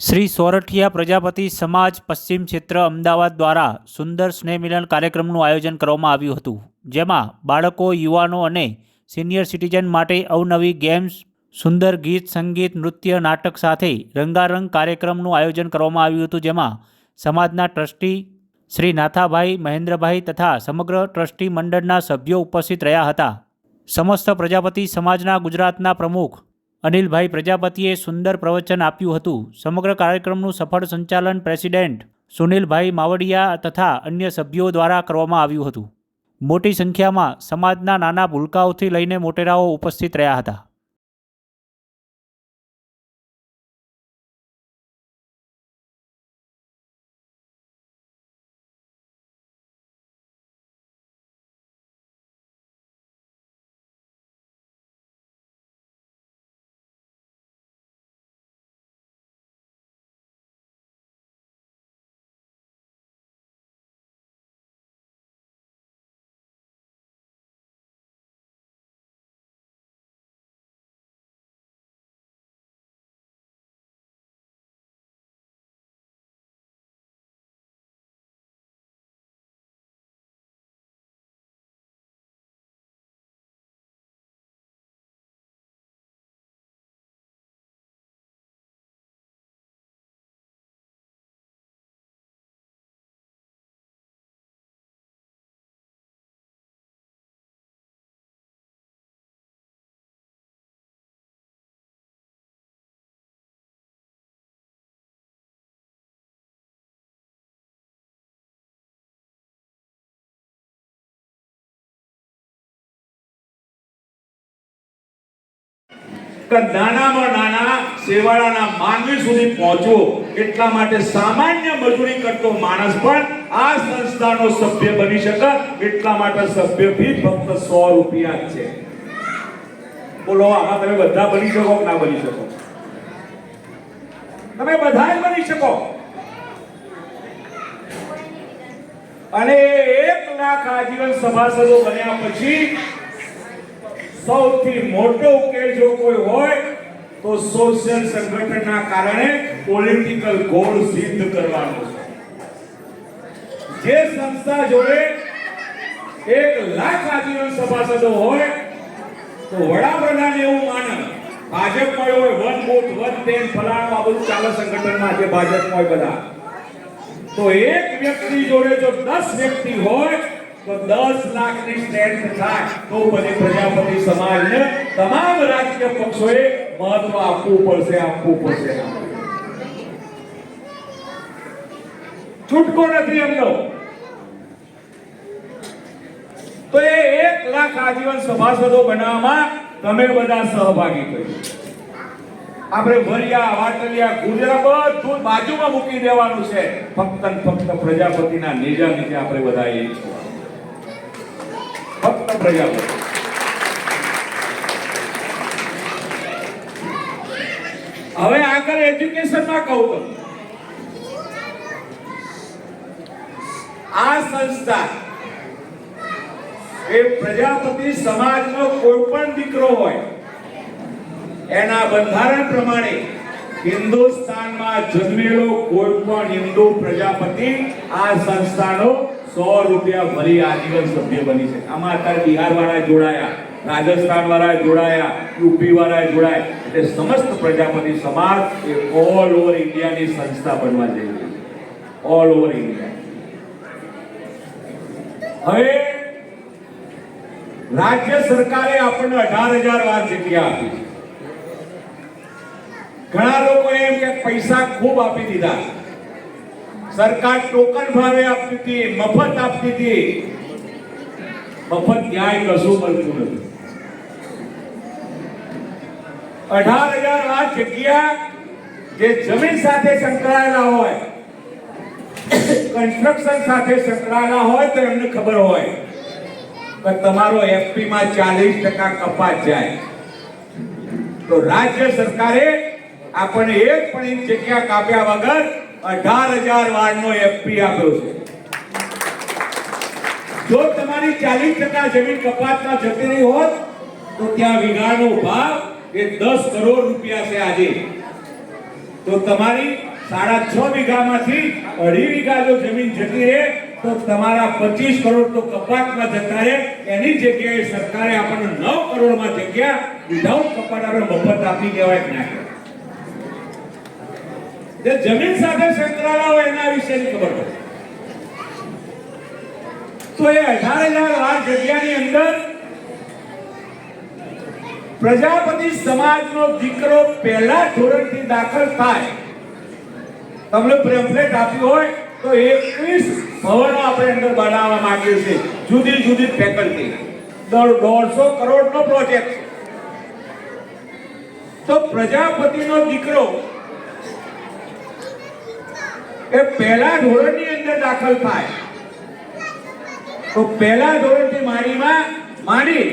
શ્રી સોરઠિયા પ્રજાપતિ સમાજ પશ્ચિમ ક્ષેત્ર અમદાવાદ દ્વારા સુંદર સ્નેહ મિલન કાર્યક્રમનું આયોજન કરવામાં આવ્યું હતું, જેમાં બાળકો, યુવાનો અને સિનિયર સિટીઝન માટે અવનવી ગેમ્સ, સુંદર ગીત, સંગીત, નૃત્ય, નાટક સાથે રંગારંગ કાર્યક્રમનું આયોજન કરવામાં આવ્યું હતું, જેમાં સમાજના ટ્રસ્ટી શ્રી નાથાભાઈ, મહેન્દ્રભાઈ તથા સમગ્ર ટ્રસ્ટી મંડળના સભ્યો ઉપસ્થિત રહ્યા હતા. સમસ્ત પ્રજાપતિ સમાજના ગુજરાતના પ્રમુખ અનિલભાઈ પ્રજાપતિએ સુંદર પ્રવચન આપ્યું હતું. સમગ્ર કાર્યક્રમનું સફળ સંચાલન પ્રેસિડેન્ટ સુનિલભાઈ માવડિયા તથા અન્ય સભ્યો દ્વારા કરવામાં આવ્યું હતું. મોટી સંખ્યામાં સમાજના નાના ભૂલકાઓથી લઈને મોટેરાઓ ઉપસ્થિત રહ્યા હતા. કે નાનામાં નાના સેવાળાના માનવી સુધી પહોંચવો એટલા માટે સામાન્ય મજૂરી કરતો માણસ પણ આ સંસ્થાનો સભ્ય બની શકે એટલા માટે સભ્ય ફી ફક્ત સો રૂપિયા છે. બોલો, આમાં તમે બધા બની શકો કે ના બની શકો? તમે બધા બની શકો. અને એક લાખ આજીવન સભાસદો બન્યા પછી સૌથી મોટો ઉકેલ જો કોઈ હોય, તો સોશિયલ સંગઠનના કારણે પોલિટિકલ ગોલ સિદ્ધ કરવાનો છે. જે સંસ્થા જોડે એક લાખ આજીવન સભાસદો હોય, તો વડાપ્રધાન એવું માને, ભાજપમાં હોય, વન બુથ વન ટેન ફલાણું, આ બધું ચાલે સંગઠનમાં જે ભાજપમાં હોય બધા. તો એક વ્યક્તિ જોડે જો 10 વ્યક્તિ હોય તો દસ લાખની સ્ટેન્ડ થાય તો પછી પ્રજાપતિ સમાજને તમામ રાજકીય પક્ષોએ મહત્વ આપવું પડશે આપવું પડશે. છૂટકો નથી એમનો. તો એ એક લાખ આજીવન સભાસદો બનાવવામાં તમે બધા સહભાગી થયો આપણે ભર્યા વાટલિયા ગુજરાત બધું બાજુમાં મૂકી દેવાનું છે. ફક્ત ફક્ત પ્રજાપતિના નેજા નીચે આપણે બધા એ છીએ. પ્રજાપતિ હવે આગળ એજ્યુકેશનમાં કહું તો આ સંસ્થા એ પ્રજાપતિ સમાજનો કોઈ પણ દીકરો હોય એના બંધારણ પ્રમાણે હિન્દુસ્તાનમાં જન્મેલો કોઈ પણ હિન્દુ પ્રજાપતિ આ સંસ્થાનો સો રૂપિયા ભરી આજીવન સભ્ય બની છે. આમાં અત્યારે બિહાર વાળા જોડાયા રાજસ્થાન વાળા જોડાયા યુપી વાળા જોડાયા. એટલે સમસ્ત પ્રજાપતિ સમાજ એ ઓલ ઓવર ઇન્ડિયાની સંસ્થા બનવા જઈ રહી ઓલ ઓવર ઇન્ડિયા હવે રાજ્ય સરકારે આપણને અઢાર હજાર વાર જગ્યા આપી ઘણા લોકો એમ કે પૈસા ખૂબ આપી દીધા સરકાર ટોકન ભાવે આપતી હતી, મફત આપતી હતી. મફત ક્યાંય કશું મળતું નથી. અઢાર હજાર આ જગ્યા જે જમીન સાથે સંકળાયેલા હોય કન્સ્ટ્રક્શન સાથે સંકળાયેલા હોય તો એમને ખબર હોય. કે તમારો એફપી માં ચાલીસ ટકા કપાત જાય. તો રાજ્ય સરકારે આપણને એક પણ જગ્યા કાપ્યા વગર અઢાર હજાર વારનો એફપી આપ્યો છે. જો તમારી ચાલીસ ટકા જમીન કપાતમાં જતી રહી હોત, તો ત્યાં વીઘાનો ભાવ એ દસ કરોડ રૂપિયા છે આજે. તો તમારી સાડા છ વીઘામાંથી અઢી વીઘા જો જમીન જતી રહે, તો તમારા પચીસ કરોડ તો કપાતમાં જતા રહે. એની જગ્યાએ સરકારે આપણને નવ કરોડમાં જગ્યા વિધાઉટ કપાટ આપણે મફત આપી દેવાય નાખ્યા જે જમીન સાથે સંકળાયેલા હોય એના વિશેની ખબર પડે. તો એ અઢાર હજાર લાખ જગ્યાની અંદર પ્રજાપતિ સમાજનો દીકરો પહેલા ધોરણથી દાખલ થાય, તમને પ્રેમ્પલેટ આપ્યું હોય તો એકવીસ ભવનો આપણે અંદર બનાવવા માંગીએ છીએ. જુદી જુદી ફેકલ્ટી દર દોઢસો કરોડનો પ્રોજેક્ટ. તો પ્રજાપતિનો દીકરો એ પહેલા ધોરણની અંદર દાખલ થાય. તો પહેલા ધોરણથી મારીમાં માની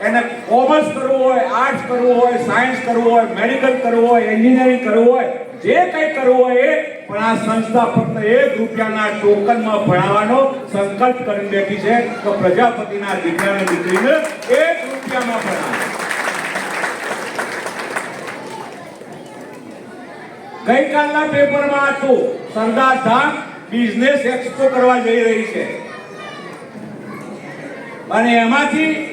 એને કોમર્સ કરવું હોય, આર્ટ્સ કરવું હોય, સાયન્સ કરવું હોય, મેડિકલ કરવું હોય, એન્જિનિયરિંગ કરવું હોય, જે કંઈ કરવું હોય એ, પણ આ સંસ્થા ફક્ત એક રૂપિયાના ટોકનમાં ભણાવવાનો સંકલ્પ કરી બેઠી છે. તો પ્રજાપતિના દીકરાને દીકરીને એક રૂપિયામાં ભણાવે. ગઈકાલના પેપરમાં હતું સરદાર ધામ બિઝનેસ એક્સપો કરવા જઈ રહી છે. અને એમાંથી